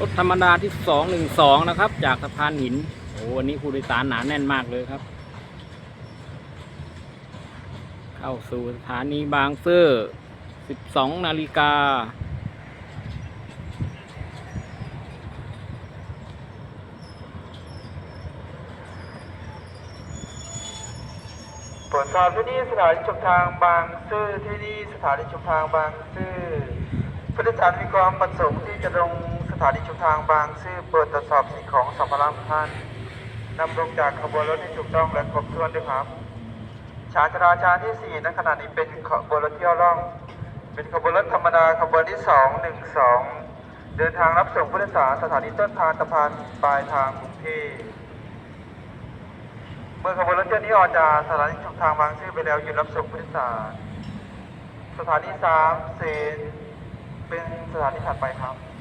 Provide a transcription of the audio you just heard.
รถธรรมดาที่สองหนึ่งสองนะครับ จากสะพานหิน โอ้วันนี้ผู้โดยสารหนาแน่นมากเลยครับ เข้าสู่สถานีบางซื่อสิบสองนาฬิกา ตรวจสอบที่นี่สถานีชมทางบางซื่อที่นี่สถานีชมทางบางซื่อผู้โดยสารมีความประสงค์ที่จะลง ถานีชุมทางบางซื่อเปิดตรวจสอบสิ่งของสัมภาระของท่านนำลงจากขบวนรถที่ถูกต้องและครบถ้วนด้วยครับชานจราจรที่ 4 ณ ขณะนี้เป็นขบวนรถเที่ยวร่อง เป็นขบวนรถธรรมดาขบวนที่ 212 เดินทางรับส่งผู้โดยสารสถานีต้นทางสะพานปลายทางกรุงเทพเมื่อขบวนรถเที่ยวนี้ออกจากสถานีชุมทางบางซื่อไปแล้วหยุดรับส่งผู้โดยสารสถานีสามเซนเป็นสถานีถัดไปครับ